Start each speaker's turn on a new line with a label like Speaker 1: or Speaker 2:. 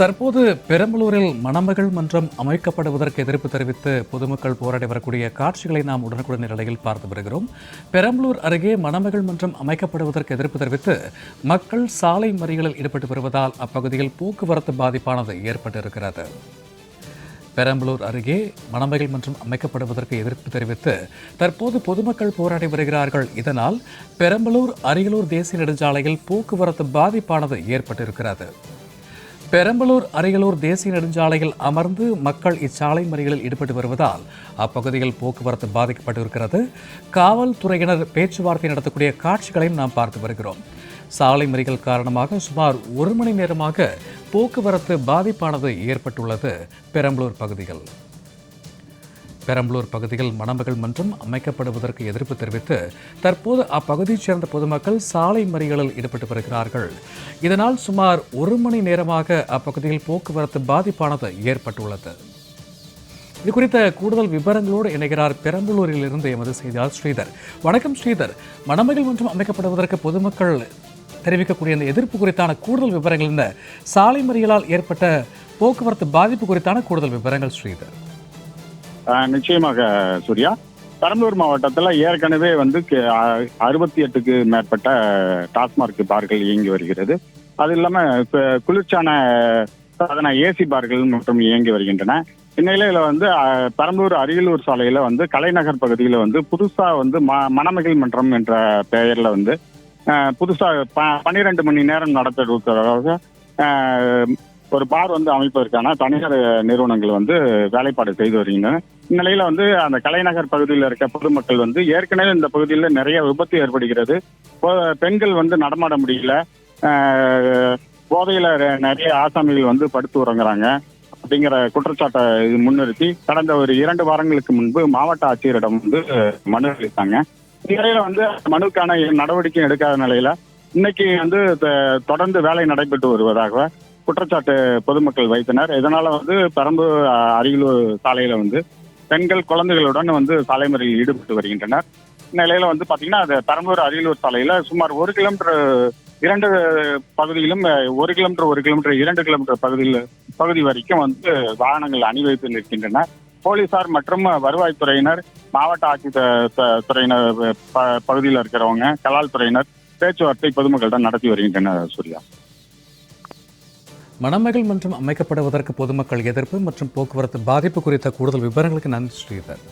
Speaker 1: தற்போது பெரம்பலூரில் மணமகள் மன்றம் அமைக்கப்படுவதற்கு எதிர்ப்பு தெரிவித்து பொதுமக்கள் போராடி வரக்கூடிய காட்சிகளை நாம் உடனுக்குடன் நிலையில் பார்த்து வருகிறோம். பெரம்பலூர் அருகே மணமகள் மன்றம் அமைக்கப்படுவதற்கு எதிர்ப்பு தெரிவித்து மக்கள் சாலை மறியலில் ஈடுபட்டு வருவதால் அப்பகுதியில் போக்குவரத்து பாதிப்பானது ஏற்பட்டிருக்கிறது. பெரம்பலூர் அருகே மணமகள் மன்றம் அமைக்கப்படுவதற்கு எதிர்ப்பு தெரிவித்து தற்போது பொதுமக்கள் போராடி வருகிறார்கள். இதனால் பெரம்பலூர் அரியலூர் தேசிய நெடுஞ்சாலையில் போக்குவரத்து பாதிப்பானது ஏற்பட்டிருக்கிறது. பெரம்பலூர் அரியலூர் தேசிய நெடுஞ்சாலையில் அமர்ந்து மக்கள் இச்சாலை மறியலில் ஈடுபட்டு வருவதால் அப்பகுதியில் போக்குவரத்து பாதிக்கப்பட்டிருக்கிறது. காவல்துறையினர் பேச்சுவார்த்தை நடத்தக்கூடிய காட்சிகளையும் நாம் பார்த்து வருகிறோம். சாலை மறிகள் காரணமாக சுமார் ஒரு மணி நேரமாக போக்குவரத்து பாதிப்பானது ஏற்பட்டுள்ளது பெரம்பலூர் பகுதியில். பெரம்பலூர் பகுதியில் மணமகள் மன்றம் அமைக்கப்படுவதற்கு எதிர்ப்பு தெரிவித்து தற்போது அப்பகுதியைச் சேர்ந்த பொதுமக்கள் சாலை மறியலில் ஈடுபட்டு வருகிறார்கள். இதனால் சுமார் ஒரு மணி நேரமாக அப்பகுதியில் போக்குவரத்து பாதிப்பானது ஏற்பட்டுள்ளது. இது குறித்த கூடுதல் விவரங்களோடு இணைகிறார் பெரம்பலூரில் இருந்து எமது செய்தியாளர் ஸ்ரீதர். வணக்கம் ஸ்ரீதர். மணமகள் மன்றம் அமைக்கப்படுவதற்கு பொதுமக்கள் தெரிவிக்கக்கூடிய இந்த எதிர்ப்பு குறித்தான கூடுதல் விவரங்கள் இந்த சாலை மறியலால் ஏற்பட்ட போக்குவரத்து பாதிப்பு குறித்தான கூடுதல் விவரங்கள் ஸ்ரீதர்.
Speaker 2: நிச்சயமாக சூர்யா. பெரம்பலூர் மாவட்டத்தில் ஏற்கனவே வந்து அறுபத்தி எட்டுக்கு மேற்பட்ட டாஸ்மார்க் பார்கள் இயங்கி வருகிறது. அது இல்லாமல் குளிர்ச்சான சாதன ஏசி பார்கள் மற்றும் இயங்கி வருகின்றன. இந்நிலையில வந்து பெரம்பலூர் அரியலூர் சாலையில வந்து கலைநகர் பகுதியில் வந்து புதுசா வந்து ம மணமகிழ் மன்றம் என்ற பெயர்ல வந்து ஆஹ், புதுசா ப பன்னிரெண்டு மணி நேரம் நடத்துவதற்காக ஒரு பார் வந்து அமைப்பதற்கான தனியார் நிறுவனங்கள் வந்து வேலைப்பாடு செய்து வருகின்றன. இந்நிலையில வந்து அந்த கலைநகர் பகுதியில் இருக்க பொதுமக்கள் வந்து ஏற்கனவே இந்த பகுதியில் நிறைய விபத்து ஏற்படுகிறது. பெண்கள் வந்து நடமாட முடியல. போதையில நிறைய ஆசாமிகள் வந்து படுத்து உறங்குறாங்க. அப்படிங்கிற குற்றச்சாட்டை முன்னிறுத்தி கடந்த ஒரு இரண்டு வாரங்களுக்கு முன்பு மாவட்ட ஆட்சியரிடம் வந்து மனு அளித்தாங்க. இந்நிலையில வந்து மனுக்கான நடவடிக்கை எடுக்காத நிலையில இன்னைக்கு வந்து த- தொடர்ந்து வேலை நடைபெற்று வருவதாக குற்றச்சாட்டு பொதுமக்கள் வைத்தனர். இதனால வந்து பெரம்பூர் அரியலூர் சாலையில வந்து பெண்கள் குழந்தைகளுடன் வந்து சாலை மறியலில் ஈடுபட்டு வருகின்றனர். நிலையில வந்து பாத்தீங்கன்னா அது பெரம்பலூர் அரியலூர் சாலையில சுமார் ஒரு கிலோமீட்டர் இரண்டு பகுதியிலும் ஒரு கிலோமீட்டர் ஒரு கிலோமீட்டர் இரண்டு கிலோமீட்டர் பகுதியில் பகுதி வரைக்கும் வந்து வாகனங்கள் அணிவகுத்து நிற்கின்றன. போலீசார் மற்றும் வருவாய்த்துறையினர் மாவட்ட ஆட்சி துறையினர் பகுதியில் இருக்கிறவங்க கலால் துறையினர் பேச்சுவார்த்தை பொதுமக்களிடம் நடத்தி வருகின்றனர் சூர்யா.
Speaker 1: மணமகள் மன்றம் அமைக்கப்படுவதற்கு பொதுமக்கள் எதிர்ப்பு மற்றும் போக்குவரத்து பாதிப்பு குறித்த கூடுதல் விவரங்களுக்கு நன்றி ஸ்ரீதர்.